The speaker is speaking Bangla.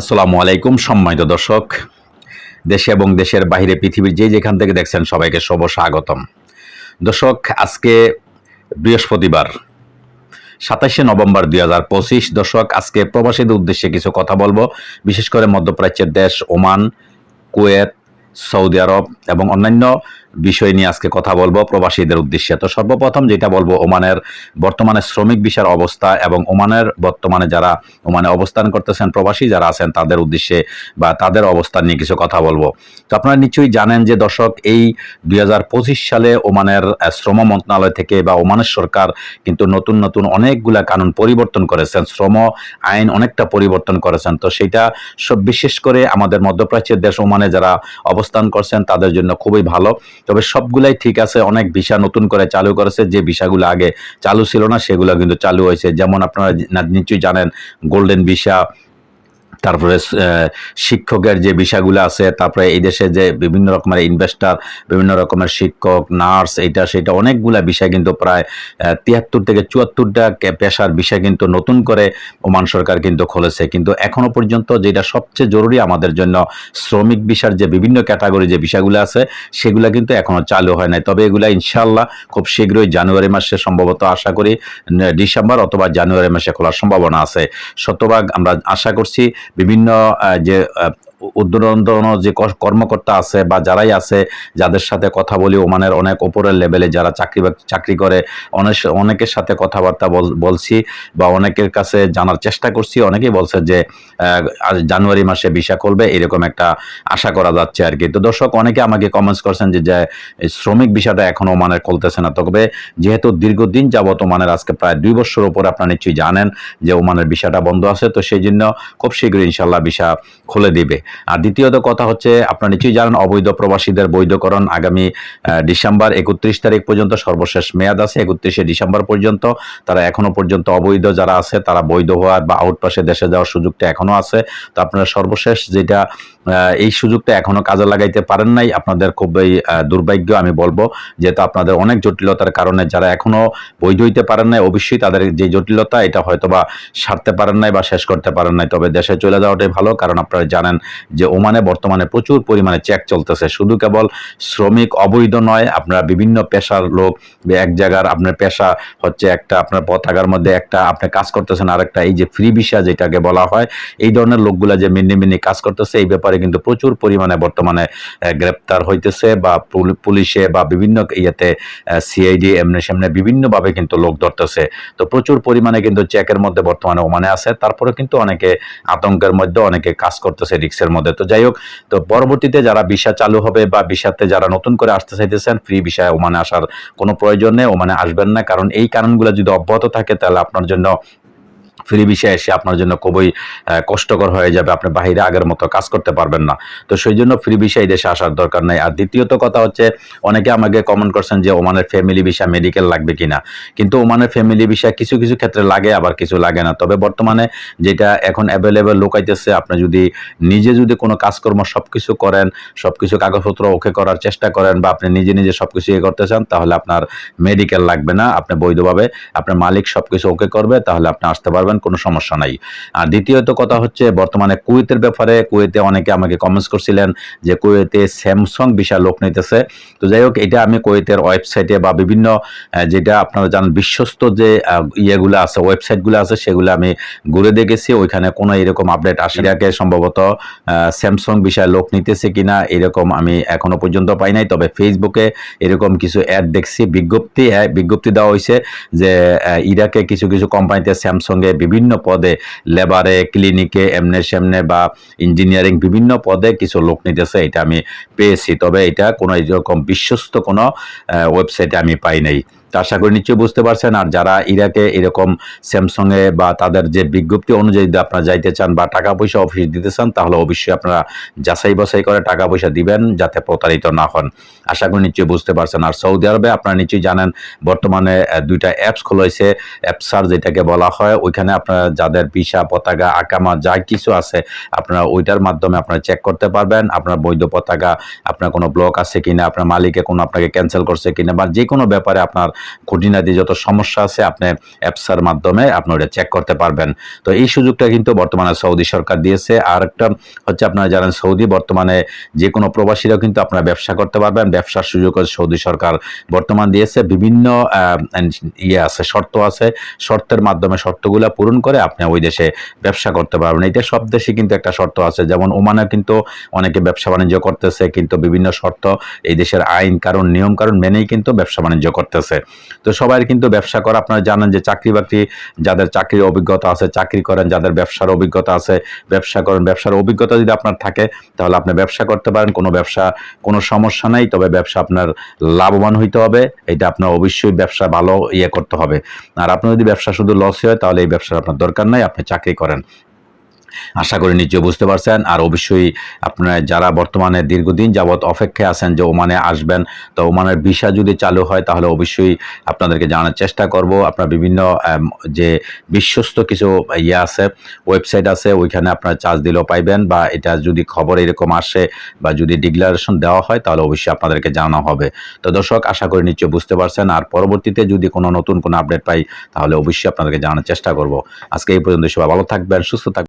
আসসালামু আলাইকুম, সম্মানিত দর্শক। দেশে এবং দেশের বাইরে পৃথিবীর যে যেখান থেকে দেখছেন সবাইকে শুভ স্বাগতম। দর্শক, আজকে বৃহস্পতিবার, সাতাশে নভেম্বর দুই হাজার পঁচিশ। দর্শক, আজকে প্রবাসীদের উদ্দেশ্যে কিছু কথা বলব। বিশেষ করে মধ্যপ্রাচ্যের দেশ ওমান, কুয়েত, সৌদি আরব এবং অন্যান্য বিষয় নিয়ে আজকে কথা বলব। প্রবাসীদের উদ্দেশ্যে তো সর্বপ্রথম যেটা বলব, ওমানের বর্তমানে শ্রমিক বিষয়ের অবস্থা এবং ওমানের বর্তমানে যারা ওমানে অবস্থান করতেছেন, প্রবাসী যারা আছেন, তাদের উদ্দেশ্যে বা তাদের অবস্থান নিয়ে কিছু কথা বলব। তো আপনারা নিশ্চয়ই জানেন যে দর্শক, এই দুই হাজার পঁচিশ সালে ওমানের শ্রম মন্ত্রণালয় থেকে বা ওমানের সরকার কিন্তু নতুন নতুন অনেকগুলা কানুন পরিবর্তন করেছেন। শ্রম আইন অনেকটা পরিবর্তন করেছেন। তো সেটা সব বিশেষ করে আমাদের মধ্যপ্রাচ্যের দেশ ওমানে যারা অবস্থান করছেন, তাদের জন্য খুবই ভালো। তবে সবগুলাই ঠিক আছে, অনেক ভিসা নতুন করে চালু করেছে, যে ভিসাগুলো আগে চালু ছিল না, সেগুলো কিন্তু চালু হয়েছে। যেমন আপনারা নিশ্চয়ই জানেন গোল্ডেন ভিসা তারপরে শিক্ষকের যে বিষয়গুলো আছে, তারপরে এই দেশে যে বিভিন্ন রকমের ইনভেস্টার বিভিন্ন রকমের শিক্ষক নার্স এটা, সেটা, অনেকগুলা বিষয় কিন্তু প্রায় তিয়াত্তর থেকে চুয়াত্তরটা পেশার বিষয় কিন্তু নতুন করে ওমান সরকার কিন্তু খুলেছে। কিন্তু এখনও পর্যন্ত যেটা সবচেয়ে জরুরি আমাদের জন্য, শ্রমিক বিষয়ের যে বিভিন্ন ক্যাটাগরি যে বিষয়গুলো আছে, সেগুলো কিন্তু এখনও চালু হয় নাই। তবে এগুলা ইনশাল্লাহ খুব শীঘ্রই জানুয়ারি মাসে সম্ভবত আশা করি, ডিসেম্বর অথবা জানুয়ারি মাসে খোলার সম্ভাবনা আছে। শতভাগ আমরা আশা করছি বিভিন্ন আহ, যে আহ, যে কর্মকর্তা আছে বা যারাই আছে যাদের সাথে কথা বলি ওমানের অনেক ওপরের লেভেলে যারা চাকরি চাকরি করে অনেক অনেকের সাথে কথাবার্তা বল- বলছি বা অনেকের কাছে জানার চেষ্টা করছি। অনেকেই বলছে যে জানুয়ারি মাসে ভিসা করবে এরকম একটা আশা করা যাচ্ছে আর কি। তো দর্শক অনেকে আমাকে কমেন্টস করছেন যে শ্রমিক বিষয়টা এখনও ওমানের খুলতেছে না। তবে যেহেতু দীর্ঘদিন যাবত ওমানের আজকে প্রায় দুই বছর উপর আপনারা নিশ্চয়ই জানেন যে ওমানের বিষয়টা বন্ধ আছে। তো সেই জন্য খুব শীঘ্রই ইনশাল্লাহ ভিসা খুলে দিবে। আর দ্বিতীয়ত কথা হচ্ছে, আপনারা নিশ্চয়ই জানেন, অবৈধ প্রবাসীদের বৈধকরণ আগামী ডিসেম্বর একত্রিশ তারিখ পর্যন্ত সর্বশেষ মেয়াদ আছে। একত্রিশে ডিসেম্বর পর্যন্ত তারা এখনও পর্যন্ত অবৈধ যারা আছে, তারা বৈধ হওয়ার বা আউটপাসে দেশে যাওয়ার সুযোগটা এখনও আছে। তো আপনারা সর্বশেষ যেটা এই সুযোগটা এখনও কাজে লাগাইতে পারেন নাই, আপনাদের খুবই দুর্ভাগ্য আমি বলব, যেহেতু আপনাদের অনেক জটিলতার কারণে যারা এখনও বৈধ হইতে পারেন নাই, অবশ্যই তাদের যে জটিলতা, এটা হয়তোবা সারতে পারেন নাই বা শেষ করতে পারেন নাই। তবে দেশে চলে যাওয়াটাই ভালো, কারণ আপনারা জানেন যে ওমানে বর্তমানে প্রচুর পরিমাণে চেক চলতেছে। শুধু কেবল শ্রমিক অবৈধ নয়, আপনারা বিভিন্ন পেশার লোক এক জায়গার আপনার পেশা হচ্ছে একটা, আপনার পতাকার মধ্যে একটা, আপনি কাজ করতেছেন আরেকটা, এই যে ফ্রি ভিসা যেটাকে বলা হয়, এই ধরনের লোকগুলা যে মিন্নি মিন্নি কাজ করতেছে, এই ব্যাপারে কিন্তু প্রচুর পরিমাণে বর্তমানে গ্রেপ্তার হইতেছে বা পুলিশে বা বিভিন্ন ইয়েতে সিআইডি এমনি সামনে বিভিন্নভাবে কিন্তু লোক ধরতেছে। তো প্রচুর পরিমাণে কিন্তু চেকের মধ্যে বর্তমানে ওমানে আছে। তারপরে কিন্তু অনেকে আতঙ্কের মধ্যে অনেকে কাজ করতেছে রিক্সের মধ্যে। তো যাই হোক, তো পরবর্তীতে যারা ভিসা চালু হবে বা ভিসাতে যারা নতুন করে আসতে চাইতেছেন ফ্রি ভিসায় ওমানে আসার কোনো প্রয়োজন নেই, ওমানে আসবেন না। কারণ এই কারণগুলো যদি অব্যাহত থাকে, তাহলে আপনার জন্য ফ্রি বিষয় এসে আপনার জন্য খুবই কষ্টকর হয়ে যাবে। আপনি বাহিরে আগের মতো কাজ করতে পারবেন না। তো সেই জন্য ফ্রি বিষয় দেশে আসার দরকার নেই। আর দ্বিতীয়ত কথা হচ্ছে, অনেকে আমাকে কমেন্ট করছেন যে, ওমানের ফ্যামিলি ভিসা মেডিকেল লাগবে কিনা? কিন্তু ওমানের ফ্যামিলি ভিসা কিছু কিছু ক্ষেত্রে লাগে, আবার কিছু লাগে না। তবে বর্তমানে যেটা এখন অ্যাভেলেবেল লোকাইতেছে, আপনি যদি নিজে যদি কোনো কাজকর্ম সব কিছু করেন সব কিছু কাগজপত্র ওকে করার চেষ্টা করেন বা আপনি নিজে নিজে সব কিছু ইয়ে করতে চান, তাহলে আপনার মেডিকেল লাগবে না। আপনি বৈধভাবে আপনার মালিক সব কিছু ওকে করবে, তাহলে আপনি আসতে পারবেন কোনো সমস্যা নাই। আর দ্বিতীয়ত কথা হচ্ছে বর্তমানে কুয়েতের ব্যাপারে কুয়েতে অনেকে আমাকে কমেন্টস করছিলেন যে কুয়েতে স্যামসং বিশাল লোক নিতেছে। তো যাই হোক এটা আমি কুয়েতের ওয়েবসাইটে বা বিভিন্ন যেটা আপনারা জানেন বিশ্বস্ত যে ইয়েগুলো আছে ওয়েবসাইটগুলো আছে সেগুলো আমি ঘুরে দেখেছি। ওইখানে কোনো এরকম আপডেট আসে এটাকে সম্ভবত স্যামসং বিষয়ে লোক নিতেছে কিনা এরকম আমি এখনও পর্যন্ত পাই নাই। তবে ফেসবুকে এরকম কিছু অ্যাড দেখছি। বিজ্ঞপ্তি হ্যাঁ, বিজ্ঞপ্তি দেওয়া হয়েছে যে ইরাকে কিছু কিছু কোম্পানিতে স্যামসংয়ে বিভিন্ন পদে লেবারে ক্লিনিকে এমনে সেমনে বা ইঞ্জিনিয়ারিং বিভিন্ন পদে কিছু লোক নিতেছে, এটা আমি পেয়েছি। তবে এটা কোনো এরকম বিশ্বস্ত কোনো ওয়েবসাইটে আমি পাই নাই। আশা করি নিশ্চয়ই বুঝতে পারছেন। আর যারা ইরাকে এরকম স্যামসংয়ে বা তাদের যে বিজ্ঞপ্তি অনুযায়ী যদি আপনারা যাইতে চান বা টাকা পয়সা অফিস দিতে চান, তাহলে অবশ্যই আপনারা যাচাই বাছাই করে টাকা পয়সা দিবেন যাতে প্রতারিত না হন। আশা করি নিশ্চয়ই বুঝতে পারছেন। আর সৌদি আরবে আপনারা নিশ্চয়ই জানেন, বর্তমানে দুইটা অ্যাপস খোলা হয়েছে অ্যাপসার যেটাকে বলা হয়, ওইখানে আপনারা যাদের ভিসা, পতাকা, আকামা, যা কিছু আছে, আপনারা ওইটার মাধ্যমে আপনারা চেক করতে পারবেন। আপনার বৈধ পতাকা, আপনার কোনো ব্লক আছে কিনা, আপনার মালিকে কোনো আপনাকে ক্যান্সেল করছে কিনা, বা যে কোনো ব্যাপারে আপনার খুঁটিনাটি যত সমস্যা আছে, আপনি অ্যাপসার মাধ্যমে আপনি ওটা চেক করতে পারবেন। তো এই সুযোগটা কিন্তু বর্তমানে সৌদি সরকার দিয়েছে। আর একটা হচ্ছে আপনারা জানেন, সৌদি বর্তমানে যে কোনো প্রবাসীরাও কিন্তু আপনারা ব্যবসা করতে পারবেন। ব্যবসার সুযোগ সৌদি সরকার বর্তমান দিয়েছে। বিভিন্ন ইয়ে আছে, শর্ত আছে। শর্তের মাধ্যমে শর্তগুলো পূরণ করে আপনি ওই দেশে ব্যবসা করতে পারবেন। এটা সব দেশে কিন্তু একটা শর্ত আছে। যেমন ওমানে কিন্তু অনেকে ব্যবসা বাণিজ্য করতেছে, কিন্তু বিভিন্ন শর্ত এই দেশের আইন, কারণ, নিয়ম, কারণ মেনেই কিন্তু ব্যবসা বাণিজ্য করতেছে। তো সবাই কিন্তু ব্যবসা করা। আপনারা জানেন যে চাকরি বাকরি, যাদের চাকরির অভিজ্ঞতা আছে, চাকরি করেন, যাদের ব্যবসার অভিজ্ঞতা আছে, ব্যবসা করেন। ব্যবসার অভিজ্ঞতা যদি আপনার থাকে, তাহলে আপনি ব্যবসা করতে পারেন। কোনো ব্যবসা, কোনো সমস্যা নেই, তবে ব্যবসা আপনার লাভবান হইতে হবে। এটা আপনার অবশ্যই ব্যবসা ভালো ইয়ে করতে হবে। আর আপনার যদি ব্যবসা শুধু লস হয়, তাহলে এই ব্যবসার আপনার দরকার নাই, আপনি চাকরি করেন। আশা করি নিশ্চয়ই বুঝতে পারছেন। আর অবশ্যই আপনারা যারা বর্তমানে দীর্ঘদিন যাবৎ অপেক্ষায় আছেন যে ওমানে আসবেন, তো ওমানের ভিসা যদি চালু হয় তাহলে অবশ্যই আপনাদেরকে জানার চেষ্টা করব। আপনার বিভিন্ন যে বিশ্বস্ত কিছু ইয়ে আছে, ওয়েবসাইট আছে, ওইখানে আপনারা চার্জ দিলেও পাইবেন বা এটা যদি খবর এরকম আসে বা যদি ডিক্লারেশন দেওয়া হয় তাহলে অবশ্যই আপনাদেরকে জানানো হবে। তো দর্শক, আশা করি নিশ্চয়ই বুঝতে পারছেন। আর পরবর্তীতে যদি কোনো নতুন কোনো আপডেট পাই তাহলে অবশ্যই আপনাদেরকে জানার চেষ্টা করব। আজকে এই পর্যন্ত সবাই ভালো থাকবেন, সুস্থ থাকবেন।